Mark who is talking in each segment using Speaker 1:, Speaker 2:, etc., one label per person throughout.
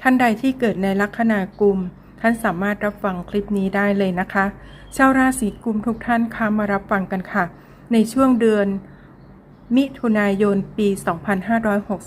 Speaker 1: ท่านใดที่เกิดในลัคนากุม ท่านสามารถรับฟังคลิปนี้ได้เลยนะคะชาวราศีกุมทุกท่านคะมารับฟังกันค่ะ ในช่วงเดือน มิถุนายนปี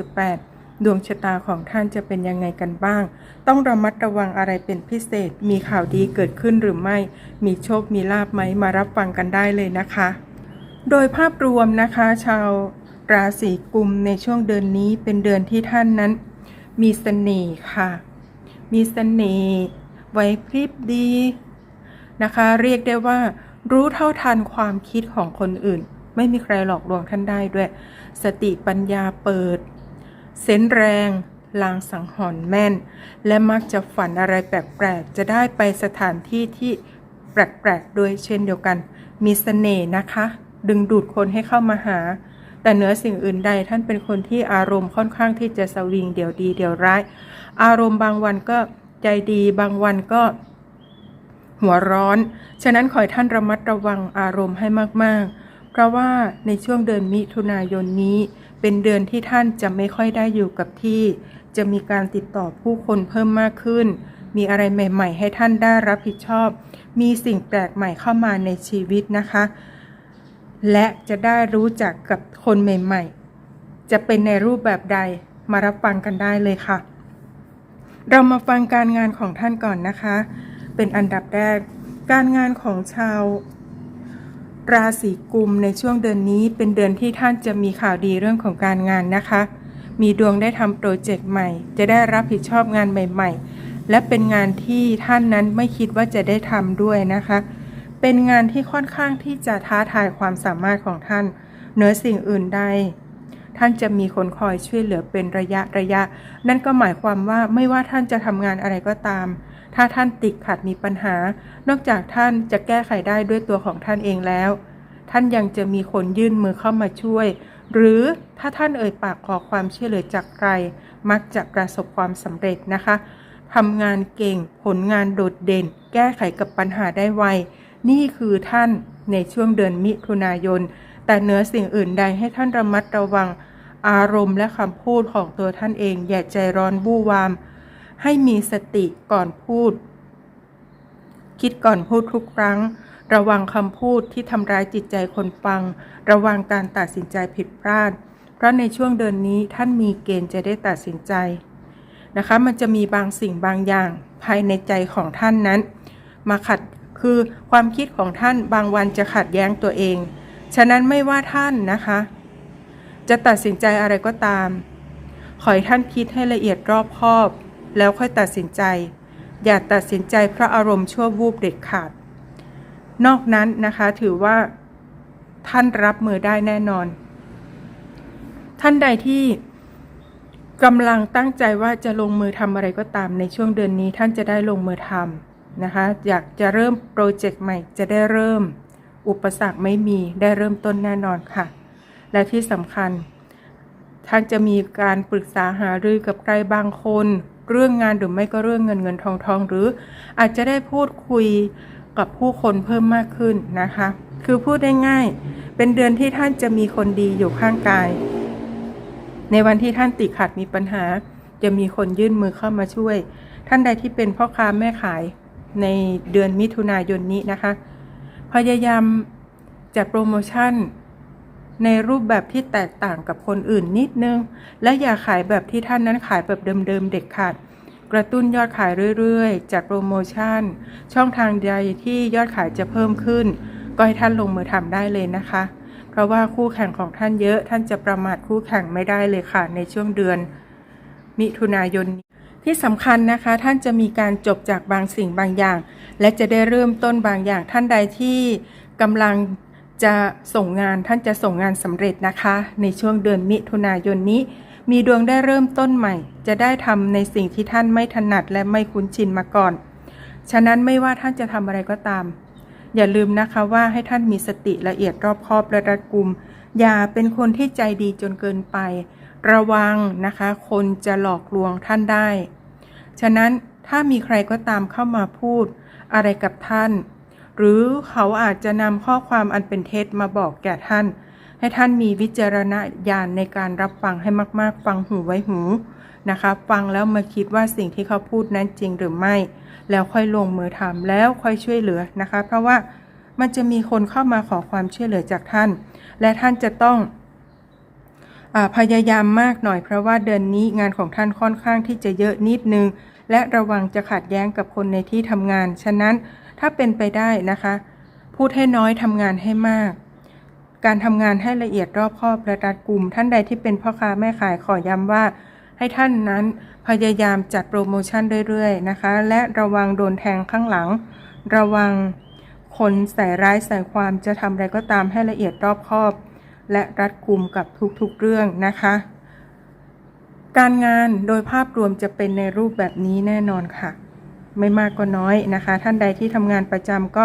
Speaker 1: 2568 ดวงชะตาของท่านจะเป็นยังไงกันบ้าง ต้องระมัดระวังอะไรเป็นพิเศษ มีข่าวดีเกิดขึ้นหรือไม่ มีโชคมีลาบไหมมารับฟังกันได้เลยนะคะ โดยภาพรวมนะคะ ชาวราศีกุมในช่วงเดือนนี้เป็นเดือนที่ท่านนั้น มีเสน่ห์ค่ะ มีเสน่ห์ไหวพริบดีนะคะ เรียกได้ว่า รู้เท่าทันความคิดของคนอื่น ไม่มีใครหลอกลวงท่านได้ด้วย สติปัญญาเปิด เซนแรง ลางสังหรณ์แม่น และมักจะฝันอะไรแปลกๆ จะได้ไปสถานที่ที่แปลกๆด้วยเช่นเดียวกัน มีเสน่ห์นะคะ ดึงดูดคนให้เข้ามาหา แต่เหนือสิ่งอื่นใดท่านเป็นคนที่อารมณ์ค่อนข้างที่จะสวิงเดี๋ยวดีเดี๋ยวร้าย อารมณ์บางวันก็ใจดีบางวันก็หัวร้อน ฉะนั้นขอให้ท่านระมัดระวังอารมณ์ให้มากๆ เพราะว่าในช่วงเดือนมิถุนายนนี้ เป็นเดือนที่ท่านจะไม่ค่อยได้อยู่กับที่ จะมีการติดต่อผู้คนเพิ่มมากขึ้น มีอะไรใหม่ ๆ ให้ท่านได้รับผิดชอบ มีสิ่งแปลกใหม่เข้ามาในชีวิตนะคะ และจะได้รู้จักกับคนใหม่ๆ จะเป็นในรูปแบบใดมารับฟังกันได้เลยค่ะ เรามาฟังการงานของท่านก่อนนะคะ เป็นอันดับแรก การงานของชาว ราศีกุมในช่วงเดือนนี้เป็นเดือนที่ท่านจะมีข่าวดีเรื่องของการงานนะคะ มีดวงได้ทำโปรเจกต์ใหม่ จะได้รับผิดชอบงานใหม่ ๆ และเป็นงานที่ท่านนั้นไม่คิดว่าจะได้ทำด้วยนะคะ เป็นงานที่ค่อนข้างที่จะท้าทายความสามารถของท่านเหนือสิ่งอื่นใด ท่านจะมีคนคอยช่วยเหลือเป็นระยะระยะ นั่นก็หมายความว่าไม่ว่าท่านจะทำงานอะไรก็ตาม ถ้าท่านติดขัดมีปัญหา นอกจากท่านจะแก้ไขได้ด้วยตัวของท่านเองแล้ว ท่านยังจะมีคนยื่นมือเข้ามาช่วย หรือถ้าท่านเอ่ยปากขอความช่วยเหลือจากใคร มักจะประสบความสำเร็จนะคะทำงานเก่ง ผลงานโดดเด่น แก้ไขกับปัญหาได้ไว นี่คือท่านในช่วงเดือนมิถุนายน แต่เหนือสิ่งอื่นใดให้ท่านระมัดระวังอารมณ์และคำพูดของตัวท่านเอง อย่าใจร้อนบู้วาม ให้มีสติก่อนพูด คิดก่อนพูดทุกครั้ง ระวังคำพูดที่ทำร้ายจิตใจคนฟัง ระวังการตัดสินใจผิดพลาด เพราะในช่วงเดือนนี้ท่านมีเกณฑ์จะได้ตัดสินใจนะคะ มันจะมีบางสิ่งบางอย่างภายในใจของท่านนั้น มาขัด คือความคิดของท่านบางวันจะขัดแย้งตัวเอง ฉะนั้นไม่ว่าท่านนะคะ จะตัดสินใจอะไรก็ตาม ขอให้ท่านคิดให้ละเอียดรอบคอบ แล้วค่อยตัดสินใจ อย่าตัดสินใจเพราะอารมณ์ชั่ววูบเด็ดขาด นอกนั้นนะคะถือว่าท่านรับมือได้แน่นอน ท่านใดที่กำลังตั้งใจว่าจะลงมือทำอะไรก็ตามในช่วงเดือนนี้ท่านจะได้ลงมือทำ นะคะ อยากจะเริ่มโปรเจกต์ใหม่จะได้เริ่ม อุปสรรคไม่มีได้เริ่มต้นแน่นอนค่ะ และที่สำคัญ ท่านจะมีการปรึกษาหารือกับใครบางคน เรื่องงานหรือไม่ก็เรื่องเงินเงินทองทองหรือ อาจจะได้พูดคุยกับผู้คนเพิ่มมากขึ้นนะคะ คือพูดได้ง่าย เป็นเดือนที่ท่านจะมีคนดีอยู่ข้างกาย ในวันที่ท่านติดขัดมีปัญหา จะมีคนยื่นมือเข้ามาช่วย ท่านใดที่เป็นพ่อค้าแม่ขาย ในเดือนมิถุนายนนี้นะคะ พยายามจัดโปรโมชั่นในรูปแบบที่แตกต่างกับคนอื่นนิดนึง และอย่าขายแบบที่ท่านนั้นขายแบบเดิมๆเด็กขาด กระตุ้นยอดขายเรื่อยๆ จัดโปรโมชั่น ช่องทางใดที่ยอดขายจะเพิ่มขึ้น ก็ให้ท่านลงมือทำได้เลยนะคะ เพราะว่าคู่แข่งของท่านเยอะ ท่านจะประมาทคู่แข่งไม่ได้เลยค่ะ ในช่วงเดือนมิถุนายนนี้ ที่สำคัญนะคะท่านจะมีการจบจากบางสิ่งบางอย่าง และจะได้เริ่มต้นบางอย่างท่านใดที่กำลังจะส่งงานท่านจะส่งงานสำเร็จนะคะ ในช่วงเดือนมิถุนายนนี้ มีดวงได้เริ่มต้นใหม่ จะได้ทำในสิ่งที่ท่านไม่ถนัดและไม่คุ้นชินมาก่อน ฉะนั้นไม่ว่าท่านจะทำอะไรก็ตาม อย่าลืมนะคะว่าให้ท่านมีสติละเอียดรอบคอบและรัดกุม อย่าเป็นคนที่ใจดีจนเกินไป ระวังนะคะ คนจะหลอกลวงท่านได้ ฉะนั้นถ้ามีใครก็ตามเข้ามาพูดอะไรกับท่าน หรือเขาอาจจะนำข้อความอันเป็นเท็จมาบอกแก่ท่าน ให้ท่านมีวิจารณญาณในการรับฟังให้มาก ๆ ฟังหูไว้หูนะคะ ฟังแล้วมาคิดว่าสิ่งที่เขาพูดนั้นจริงหรือไม่ แล้วค่อยลงมือทำแล้วค่อยช่วยเหลือนะคะ เพราะว่ามันจะมีคนเข้ามาขอความช่วยเหลือจากท่าน และท่านจะต้อง พยายามมากหน่อยเพราะว่าเดือนนี้งานของท่านค่อนข้างที่จะเยอะนิดนึง และระวังจะขัดแย้งกับคนในที่ทำงาน ฉะนั้นถ้าเป็นไปได้นะคะ พูดให้น้อยทำงานให้มาก การทำงานให้ละเอียดรอบคอบและรัดกลุ่ม ท่านใดที่เป็นพ่อค้าแม่ขายขอย้ำว่า ให้ท่านนั้นพยายามจัดโปรโมชั่นเรื่อยๆนะคะ และระวังโดนแทงข้างหลัง ระวังคนใส่ร้ายใส่ความจะทำอะไรก็ตามให้ละเอียดรอบคอบ และรัดกุมกับทุกๆเรื่องนะคะ การงานโดยภาพรวมจะเป็นในรูปแบบนี้แน่นอนค่ะ ไม่มากก็น้อยนะคะ ท่านใดที่ทำงานประจำก็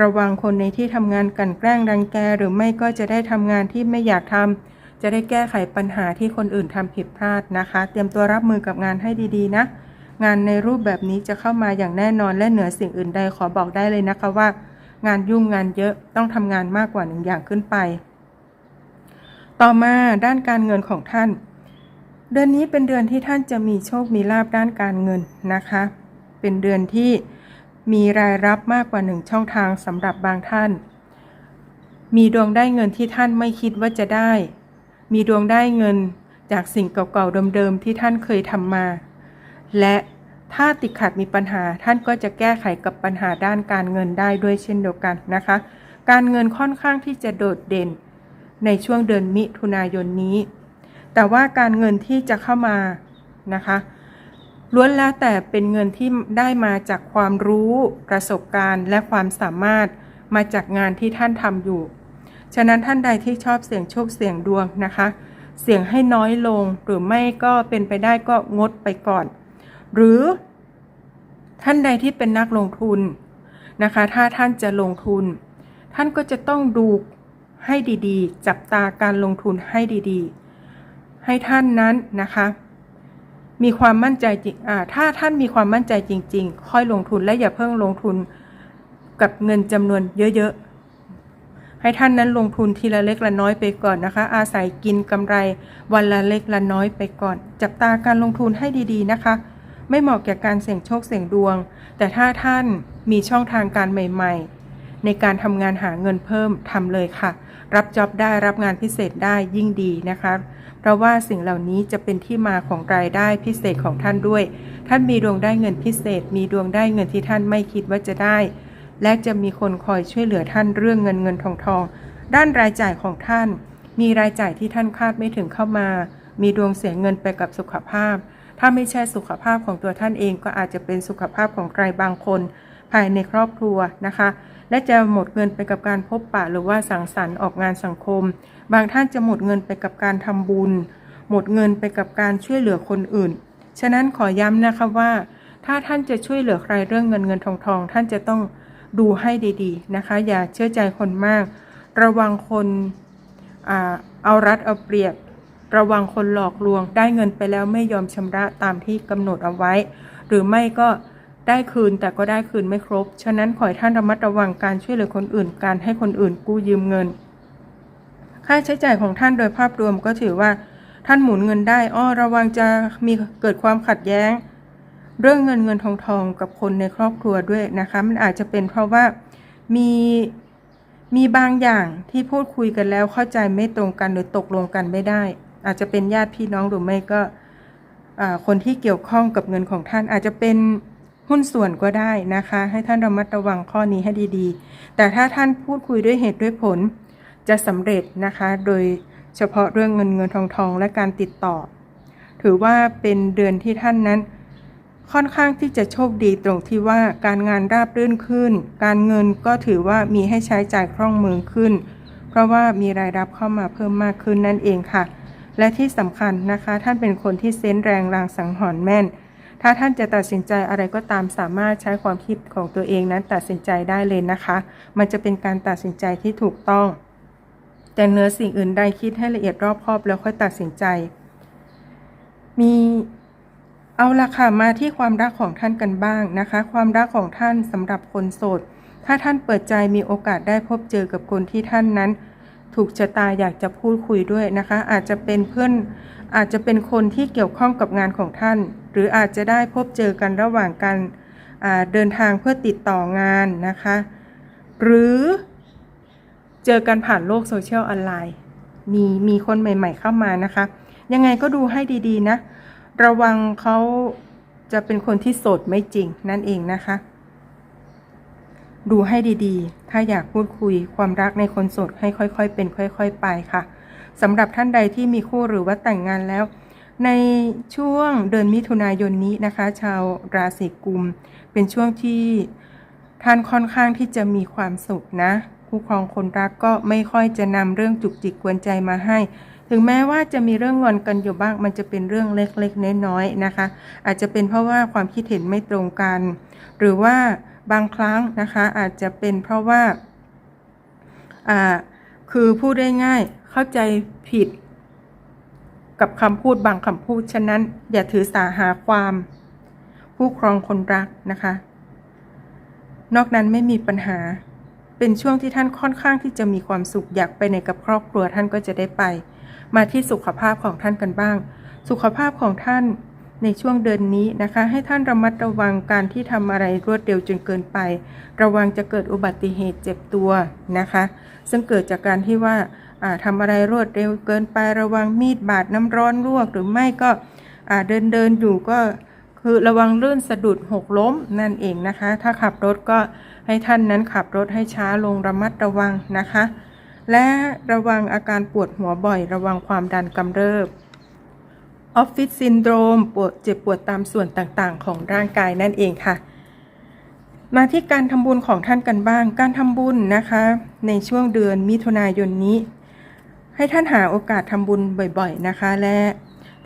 Speaker 1: ระวังคนในที่ทำงานกันแกล้งรังแก หรือไม่ก็จะได้ทำงานที่ไม่อยากทำจะได้แก้ไขปัญหาที่คนอื่นทำผิดพลาดนะคะ เตรียมตัวรับมือกับงานให้ดีๆนะ งานในรูปแบบนี้จะเข้ามาอย่างแน่นอนและเหนือสิ่งอื่นใดขอบอกได้เลยนะคะว่า งานยุ่งงานเยอะต้องทำงานมากกว่าหนึ่งอย่างขึ้นไป ต่อมาด้านการเงินของท่าน เดือนนี้เป็นเดือนที่ท่านจะมีโชคมีลาบด้านการเงินนะคะ เป็นเดือนที่มีรายรับมากกว่าหนึ่งช่องทางสำหรับบางท่าน มีดวงได้เงินที่ท่านไม่คิดว่าจะได้ มีดวงได้เงินจากสิ่งเก่าๆเดิมๆที่ท่านเคยทำมา และถ้าติดขัดมีปัญหาท่านก็จะแก้ไขกับปัญหาด้านการเงินได้ด้วยเช่นเดียวกันนะคะ การเงินค่อนข้างที่จะโดดเด่น ในช่วงเดือนมิถุนายนนี้ แต่ว่าการเงินที่จะเข้ามานะคะล้วนแล้วแต่เป็นเงินที่ได้มาจากความรู้ประสบการณ์ และความสามารถมาจากงานที่ท่านทำอยู่ ฉะนั้นท่านใดที่ชอบเสี่ยงโชคเสี่ยงดวงนะคะ เสี่ยงให้น้อยลงหรือไม่ก็เป็นไปได้ก็งดไปก่อน หรือท่านใดที่เป็นนักลงทุนนะคะ ถ้าท่านจะลงทุน ท่านก็จะต้องดู ให้ดีๆ จับตาการลงทุนให้ดีๆ ให้ท่านนั้นนะคะ มีความมั่นใจจริงถ้าท่านมีความมั่นใจจริง ๆ ค่อยลงทุนและอย่าเพิ่งลงทุนกับเงินจำนวนเยอะๆ ให้ท่านนั้นลงทุนทีละเล็กละน้อยไปก่อนนะคะ อาศัยกินกำไรวันละเล็กละน้อยไปก่อน จับตาการลงทุนให้ดีๆนะคะ ไม่เหมาะแก่การเสี่ยงโชคเสี่ยงดวง แต่ถ้าท่านมีช่องทางการใหม่ ๆ ในการทำงานหาเงินเพิ่มทำเลยค่ะ รับจ็อบได้รับงานพิเศษได้ยิ่งดีนะคะ เพราะว่าสิ่งเหล่านี้จะเป็นที่มาของรายได้พิเศษของท่านด้วย ท่านมีดวงได้เงินพิเศษ มีดวงได้เงินที่ท่านไม่คิดว่าจะได้ และจะมีคนคอยช่วยเหลือท่านเรื่องเงินเงินทองทองด้านรายจ่ายของท่าน มีรายจ่ายที่ท่านคาดไม่ถึงเข้ามา มีดวงเสียเงินไปกับสุขภาพ ถ้าไม่ใช่สุขภาพของตัวท่านเองก็อาจจะเป็นสุขภาพของใครบางคน ภายในครอบครัวนะคะ และจะหมดเงินไปกับการพบปะหรือว่าสังสรรค์ออกงานสังคม บางท่านจะหมดเงินไปกับการทำบุญ หมดเงินไปกับการช่วยเหลือคนอื่น ฉะนั้นขอย้ำนะคะว่า ถ้าท่านจะช่วยเหลือใครเรื่องเงินเงินทองทอง ท่านจะต้องดูให้ดีๆนะคะ อย่าเชื่อใจคนมาก ระวังคนอเอารัดเอาเปรียบ ระวังคนหลอกลวงได้เงินไปแล้วไม่ยอมชำระตามที่กำหนดเอาไว้ หรือไม่ก็ ได้คืนแต่ก็ได้คืนไม่ครบ ฉะนั้นขอให้ท่านระมัดระวังการช่วยเหลือคนอื่น การให้คนอื่นกู้ยืมเงิน ค่าใช้จ่ายของท่านโดยภาพรวมก็ถือว่า ท่านหมุนเงินได้ อ้อ ระวังจะมีเกิดความขัดแย้ง เรื่องเงินเงินทองทองกับคนในครอบครัวด้วยนะคะ มันอาจจะเป็นเพราะว่ามีมีบางอย่างที่พูดคุยกันแล้วเข้าใจไม่ตรงกันหรือตกลงกันไม่ได้ อาจจะเป็นญาติพี่น้องหรือไม่ก็คนที่เกี่ยวข้องกับเงินของท่านอาจจะเป็น หุ้นส่วนก็ได้นะคะ ให้ท่านระมัดระวังข้อนี้ให้ดีๆ แต่ถ้าท่านพูดคุยด้วยเหตุด้วยผล จะสำเร็จนะคะ โดยเฉพาะเรื่องเงินเงินทองทองและการติดต่อ ถือว่าเป็นเดือนที่ท่านนั้น ค่อนข้างที่จะโชคดีตรงที่ว่าการงานราบรื่นขึ้น การเงินก็ถือว่ามีให้ใช้จ่ายคล่องมือขึ้น เพราะว่ามีรายรับเข้ามาเพิ่มมากขึ้นนั่นเองค่ะ และที่สำคัญนะคะ ท่านเป็นคนที่เซนส์แรงลางสังหรณ์แม่น ถ้าท่านจะตัดสินใจอะไรก็ตามสามารถใช้ความคิดของตัวเองนั้นตัดสินใจได้เลยนะคะ มันจะเป็นการตัดสินใจที่ถูกต้อง แต่เนื้อสิ่งอื่นใดคิดให้ละเอียดรอบคอบแล้วค่อยตัดสินใจ มีเอาละค่ะมาที่ความรักของท่านกันบ้างนะคะ ความรักของท่านสำหรับคนโสด ถ้าท่านเปิดใจมีโอกาสได้พบเจอกับคนที่ท่านนั้น ถูกชะตาอยากจะพูดคุยด้วยนะคะ อาจจะเป็นเพื่อนอาจจะเป็นคนที่เกี่ยวข้องกับงานของท่าน หรืออาจจะได้พบเจอกันระหว่างการเดินทางเพื่อติดต่องานนะคะ หรือเจอกันผ่านโลกโซเชียลออนไลน์มีมีคนใหม่ ๆ เข้ามานะคะ ยังไงก็ดูให้ดีๆนะ ระวังเขาจะเป็นคนที่โสดไม่จริงนั่นเองนะคะ ดูให้ดีๆ ถ้าอยากพูดคุยความรักในคนโสดให้ค่อยๆ เป็นค่อย ๆ ไปค่ะสำหรับท่านใดที่มีคู่หรือว่าแต่งงานแล้ว ในช่วงเดือนมิถุนายนนี้นะคะ ชาวราศีกุม เป็นช่วงที่ท่านค่อนข้างที่จะมีความสุขนะ คู่ครองคนรักก็ไม่ค่อยจะนำเรื่องจุกจิกกวนใจมาให้ ถึงแม้ว่าจะมีเรื่องงอนกันอยู่บ้าง มันจะเป็นเรื่องเล็กๆน้อยๆนะคะ อาจจะเป็นเพราะว่าความคิดเห็นไม่ตรงกัน หรือว่า บางครั้งนะคะอาจจะเป็นเพราะว่าอ่าคือพูดได้ง่ายเข้าใจผิด กับคำพูดบางคำพูด ฉะนั้นอย่าถือสาหาความผู้ครองคนรักนะคะ นอกนั้นไม่มีปัญหาเป็นช่วงที่ท่านค่อนข้างที่จะมีความสุขอยากไปในกับครอบครัวท่านก็จะได้ไป มาที่สุขภาพของท่านกันบ้าง สุขภาพของท่าน ในช่วงเดือนนี้นะคะ ให้ท่านระมัดระวังการที่ทำอะไรรวดเร็วจนเกินไป ระวังจะเกิดอุบัติเหตุเจ็บตัวนะคะ ซึ่งเกิดจากการที่ว่าทำอะไรรวดเร็วเกินไประวังมีดบาดน้ำร้อนลวกหรือไม่ก็เดินเดินอยู่ก็คือระวังลื่นสะดุดหกล้มนั่นเองนะคะ ถ้าขับรถก็ให้ท่านนั้นขับรถให้ช้าลงระมัดระวังนะคะ และระวังอาการปวดหัวบ่อย ระวังความดันกำเริบ ออฟฟิศซินโดรมปวดเจ็บปวดตามส่วนต่างๆ ของร่างกายนั่นเองค่ะ มาที่การทำบุญของท่านกันบ้าง การทำบุญนะคะ ในช่วงเดือนมิถุนายนนี้ ให้ท่านหาโอกาสทำบุญบ่อยๆนะคะ และ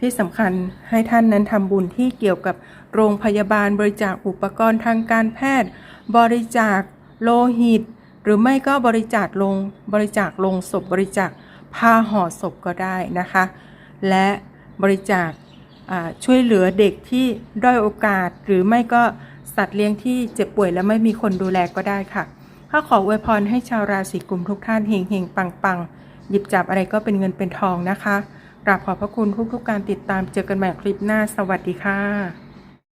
Speaker 1: ที่สำคัญให้ท่านนั้นทำบุญที่เกี่ยวกับโรงพยาบาลบริจาคอุปกรณ์ทางการแพทย์ บริจาคโลหิต หรือไม่ก็บริจาคลงบริจาคลงศพบริจาคผ้าห่อศพก็ได้นะคะ และ บริจาคช่วยเหลือเด็กที่ด้อยโอกาส หรือไม่ก็สัตว์เลี้ยงที่เจ็บป่วยและไม่มีคนดูแลก็ได้ค่ะข้าขออวยพรให้ชาวราศีกุมทุกท่านเฮงเฮงปังปังหยิบจับอะไรก็เป็นเงินเป็นทองนะคะกราบขอบพระคุณทุกๆการติดตามเจอกันใหม่คลิปหน้าสวัสดีค่ะ